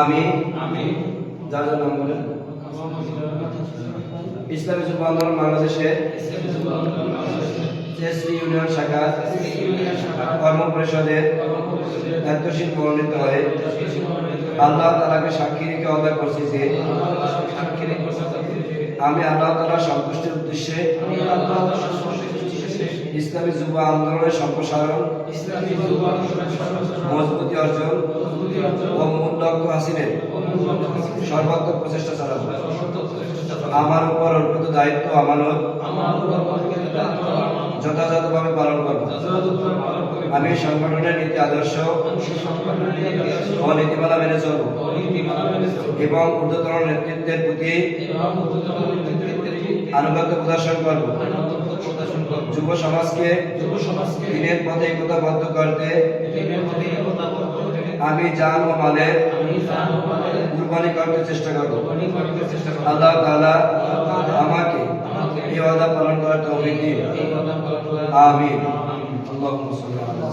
আমি আমি যার যার নাম বলেন। ইসলামী যুব আন্দোলন ইউনিয়ন শাখা। কর্ম পরিষদের দায়িত্বশীল মনোনীত হয়ে আল্লাহ তালাকে সাক্ষী রেখে অদা করছি যে আমি আল্লাহ তালার সন্তুষ্টির উদ্দেশ্যে ইসলামী যুব আন্দোলনের সম্প্রসারণ মজবুতি অর্জন লক্ষ্য সর্বাত্মক প্রচেষ্টা চালাবো। আমার উপর অর্পিত দায়িত্ব আমানত যথাযথভাবে পালন করব। আমি সংগঠনের নীতি আদর্শ ও নীতিমালা মেনে চলব। এবং ঊর্ধ্বতন নেতৃত্বের প্রতি আনুগত্য প্রদর্শন করব। যুব সমাজকে যুব সমাজকে দিনের পথে একতাবদ্ধ করতে দিনের প্রতি একতাবদ্ধ হতে আমি জান ও মালের কুরবানি করতে চেষ্টা করব। আল্লাহ তালা আমাকে এই ওয়াদা পালন করার তৌফিক দিন। আমিন। আল্লাহুম্মা সাল্লি আলা